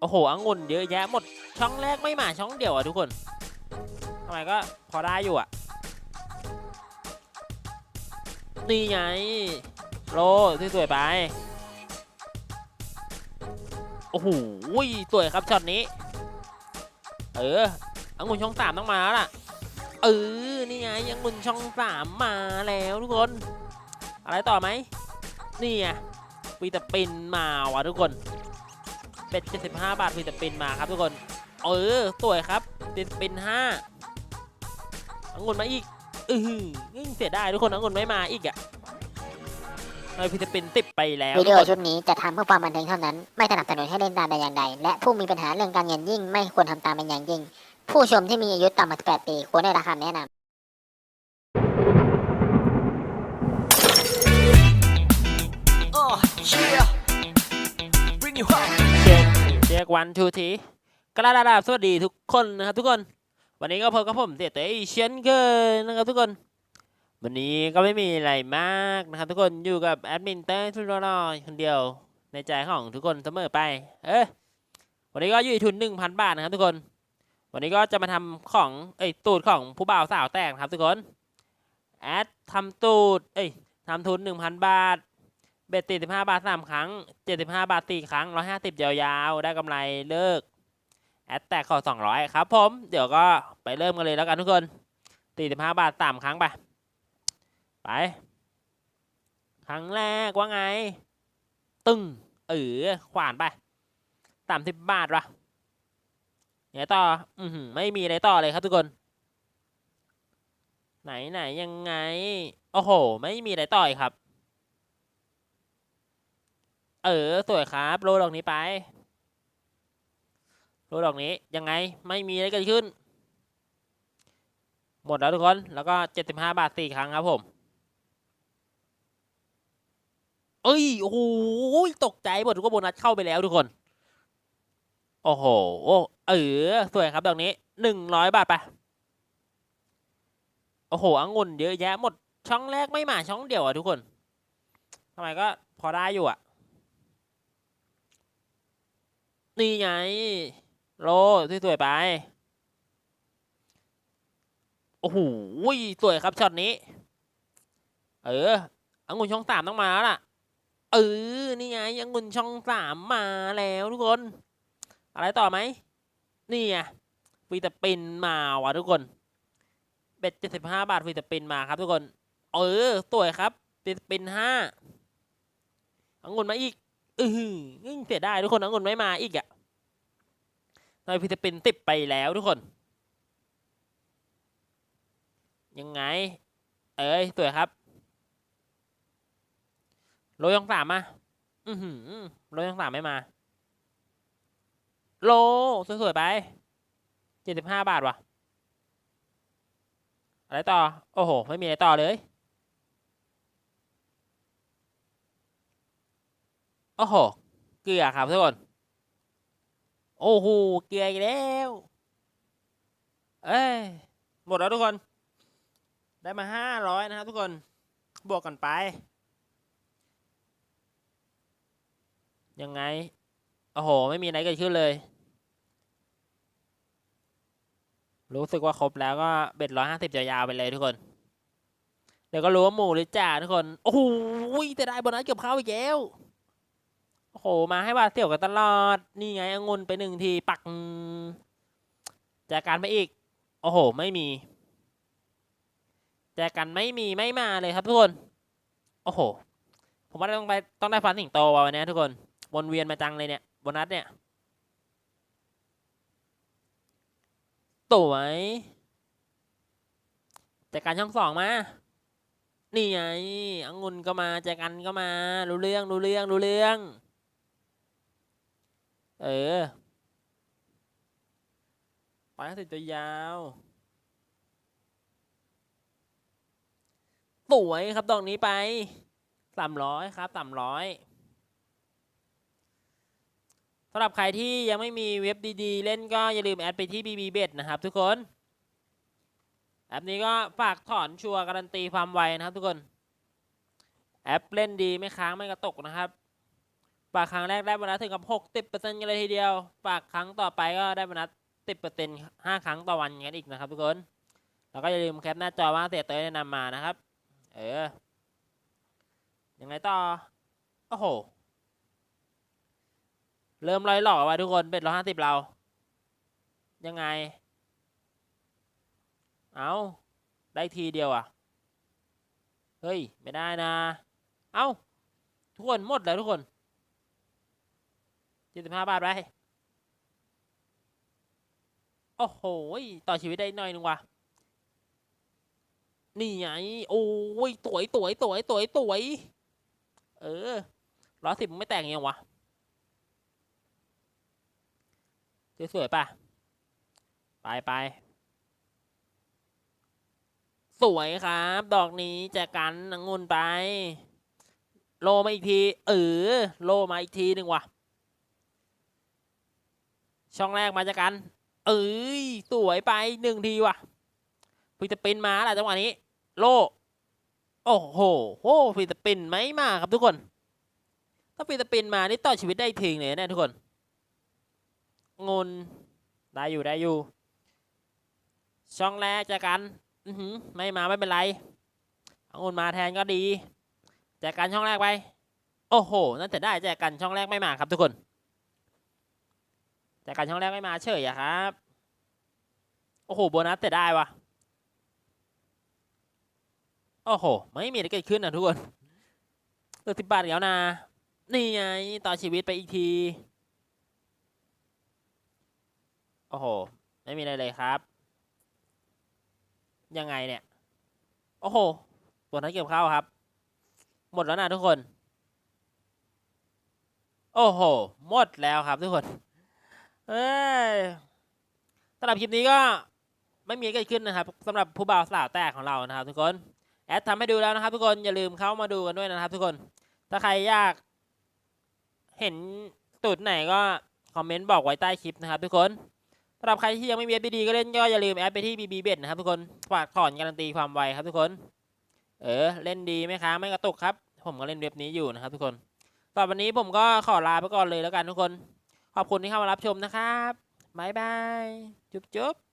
โอ้โหองุ่นเยอะแยะหมด ช่องแรกไม่มาช่องเดียวอะทุกคนทำไมก็พอได้อยู่อะ นี่ไงโลสวยๆไป โอ้โหสวยครับช็อตนี้ เออองุ่นช่องสามต้องมาแล้วล่ะ เออ นี่ไงองุ่นช่องสามมาแล้วทุกคน อะไรต่อไหมนี่ไงวีตาปินมาว่ะทุกคน เป็ด75 บาทวีตาปินมาครับทุกคน เออสวยครับวีตาปิน5องุ่นมาอีกอือหือเสียดายทุกคนองุ่นไม่มาอีกอะเลยวีตาปินติดไปแล้ววิดีโอทุกคนชุดนี้จะทำเพื่อความบันเทิงเท่านั้น ไม่สนับสนุนให้เล่นตามแต่อย่างใด และผู้มีปัญหาเรื่องการเงินยิ่ง ไม่ควรทำตามเป็นอย่างยิ่ง ผู้ชมที่มีอายุต่ำกว่า18ปีควรได้รับคำแนะนำ you ho เช็คเช็ควันทูทีกระดาษสวัสดีทุกคนนะครับทุกคน วันนี้ก็พบกับผมเต๋เต๋อีเช่นเคยนะครับทุกคน วันนี้ก็ไม่มีอะไรมากนะครับทุกคนอยู่กับแอดมินเต้ทุนรอคนเดียวในใจของทุกคนเสมอไป เอ้ยวันนี้ก็อยู่ทุนหนึ่งพันบาทนะครับทุกคน วันนี้ก็จะมาทำของเอ้ยตูดของผู้บ่าวสาวแตกนะครับทุกคนแอดทำตูดเอ้ยทำทุนหนึ่งพันบาท เบ็ดตีสิบห้าบาทสามครั้งเจ็ดสิบห้าบาทสี่ครั้งร้อยห้าสิบยาวๆ ได้กำไรเลิก แอดแตกขอสองร้อยครับผม เดี๋ยวก็ไปเริ่มกันเลยแล้วกันทุกคนตีสิบห้าบาทสามครั้งไป ไป ครั้งแรกว่าไง ตึงเออขวานไปสามสิบบาทวะไหนต่ออือหือไม่มีอะไรต่อเลยครับทุกคน ไหนไหนยังไง โอ้โห ไม่มีอะไรต่ออีกครับ เออ สวยครับโรดอกนี้ไปโรดอกนี้ยังไงไม่มีอะไรเกิดขึ้น หมดแล้วทุกคน แล้วก็เจ็ดสิบห้าบาทสี่ครั้งครับผม เอ้ย โอ้โหตกใจหมดทุกคนโบนัสเข้าไปแล้วทุกคน โอ้โหเออ สวยครับดอกนี้หนึ่งร้อยบาทไป โอ้โหอังุ่นเยอะแยะหมดช่องแรกไม่มาช่องเดียวอะทุกคนทำไมก็พอได้อยู่อะ นี่ไง โลสวยๆไป โอ้โหสวยครับช็อตนี้ เออองุ่นช่องสามต้องมาแล้วล่ะ เออ นี่ไงองุ่นช่องสามมาแล้วทุกคน อะไรต่อไหม นี่ไงวีตปินมาว่ะทุกคน เบ็ดเจ็ดสิบห้าบาทวีตปินมาครับทุกคน เออสวยครับวีตปินห้าองุ่นมาอีก อืออเสียดายทุกคนองุ่นไม่มาอีกอะ ทำไมพิตาปินติดไปแล้วทุกคน ยังไง เอ้ยสวยครับ โลยองสามมา อือหือโลยองสามไม่มา โล สวยๆไปเจ็ดสิบห้าบาทว่ะ อะไรต่อ โอ้โห ไม่มีอะไรต่อเลย โอ้โห เกลือครับทุกคน โอ้โห เกลืออีกแล้ว เอ้ย หมดแล้วทุกคน ได้มาห้าร้อยนะครับทุกคน บวกกันไป ยังไง โอ้โห ไม่มีอะไรเกิดขึ้นเลย รู้สึกว่าครบแล้วก็เบ็ดร้อยห้าสิบยาวๆไปเลยทุกคน เดี๋ยวก็รู้ว่าหมูหรือจ่าทุกคน โอ้โหแต่ได้โบนัสเกือบเข้าอีกแล้ว โอ้โห มาให้บาดเสี่ยวกันตลอด นี่ไงองุ่นไปหนึ่งที ปักแจกกันไปอีก โอ้โห ไม่มี แจกกันไม่มีไม่มาเลยครับทุกคน โอ้โห ผมว่าต้องไปต้องได้ฟันสิงโตว่ะวันนี้ทุกคน วนเวียนมาจังเลยเนี่ยโบนัสเนี่ยสวยแจกกันช่องสองมา นี่ไงองุ่นก็มาแจกกันก็มา รู้เรื่องรู้เรื่องรู้เรื่อง เออปล่อยให้ติดตัวยาว สวยครับดอกนี้ไปสามร้อยครับสามร้อยสำหรับใครที่ยังไม่มีเว็บดีๆ เล่นก็อย่าลืมแอดไปที่ BB Bet นะครับทุกคน แอปนี้ก็ฝากถอนชัวร์การันตีความไวนะครับทุกคน แอปเล่นดีไม่ค้างไม่กระตกนะครับ ฝากครั้งแรกได้โบนัสถึงกับหกสิบเปอร์เซ็นต์กันเลยทีเดียว ฝากครั้งต่อไปก็ได้โบนัสสิบเปอร์เซ็นต์ห้าครั้งต่อวันกันอีกนะครับทุกคน แล้วก็อย่าลืมแคปหน้าจอว่าเสียเตยแนะนำมานะครับ เออ ยังไงต่อ โอ้โห เริ่มลอยหล่อว่ะทุกคนเป็ดร้อยห้าสิบเรา ยังไง เอาได้ทีเดียวอะ เฮ้ย ไม่ได้นะ เอาทุกคนหมดแล้วทุกคน เจ็ดสิบห้าบาทไปโอ้โหต่อชีวิตได้หน่อยนึงว่ะนี่ไงโอ้ยตวยตวยตวยตวยตวยเออร้อยสิบไม่แต่งยังวะสวยๆป่ะ ไปไปสวยครับ ดอกนี้แจกันนังงุนไป โลมาอีกที เออ โลมาอีกทีหนึ่งว่ะ ช่องแรกมาจากกัน เอ้ยสวยไปหนึ่งทีว่ะฟิลิปปินส์มาแหละจังหวะนี้ โล โอ้โหโอ้ฟิลิปปินส์ไม่มาครับทุกคน ถ้าฟิลิปปินส์มานี่ต่อชีวิตได้อีกทีเลยนะทุกคนงนได้อยู่ได้อยู่ ช่องแรกจากกันอือหือไม่มาไม่เป็นไรเอางนมาแทนก็ดีแจกกันช่องแรกไป โอ้โหนั่นแต่ได้แจกกันช่องแรกไม่มาครับทุกคน แจกกันช่องแรกไม่มาเฉยอะครับ โอ้โหโบนัสแต่ได้วะโอ้โห ไม่มีอะไรเกิดขึ้นนะทุกคนเออสิบบาทแล้วนะ นี่ไงต่อชีวิตไปอีกที โอ้โห ไม่มีอะไรเลยครับ ยังไงเนี่ย โอ้โหตัวนั้นเก็บเข้าครับ หมดแล้วนะทุกคน โอ้โห หมดแล้วครับทุกคน เอ้ยสำหรับคลิปนี้ก็ไม่มีเกิดขึ้นนะครับสำหรับผู้บ่าวสาวแตกของเรานะครับ ทุกคนแอดทำให้ดูแล้วนะครับ ทุกคนอย่าลืมเข้ามาดูกันด้วยนะครับ ทุกคนถ้าใครอยาก เห็นตูดไหนก็คอมเมนต์บอกไว้ใต้คลิปนะครับ ทุกคนสำหรับใครที่ยังไม่มีเอฟดีก็เล่นก็อย่าลืมแอดไปที่ BB b e t นะครับ ทุกคนฝากถอนการันตีความไวครับ ทุกคน เออเล่นดีไหมคะไม่กระตุกครับ ผมก็เล่นเว็บนี้อยู่นะครับ ทุกคนตอวันนี้ผมก็ขอลาไปก่อนเลยแล้วกันทุกคน ขอบคุณที่เข้ามารับชมนะครับ บ๊ายบาย จุ๊บจุ๊บ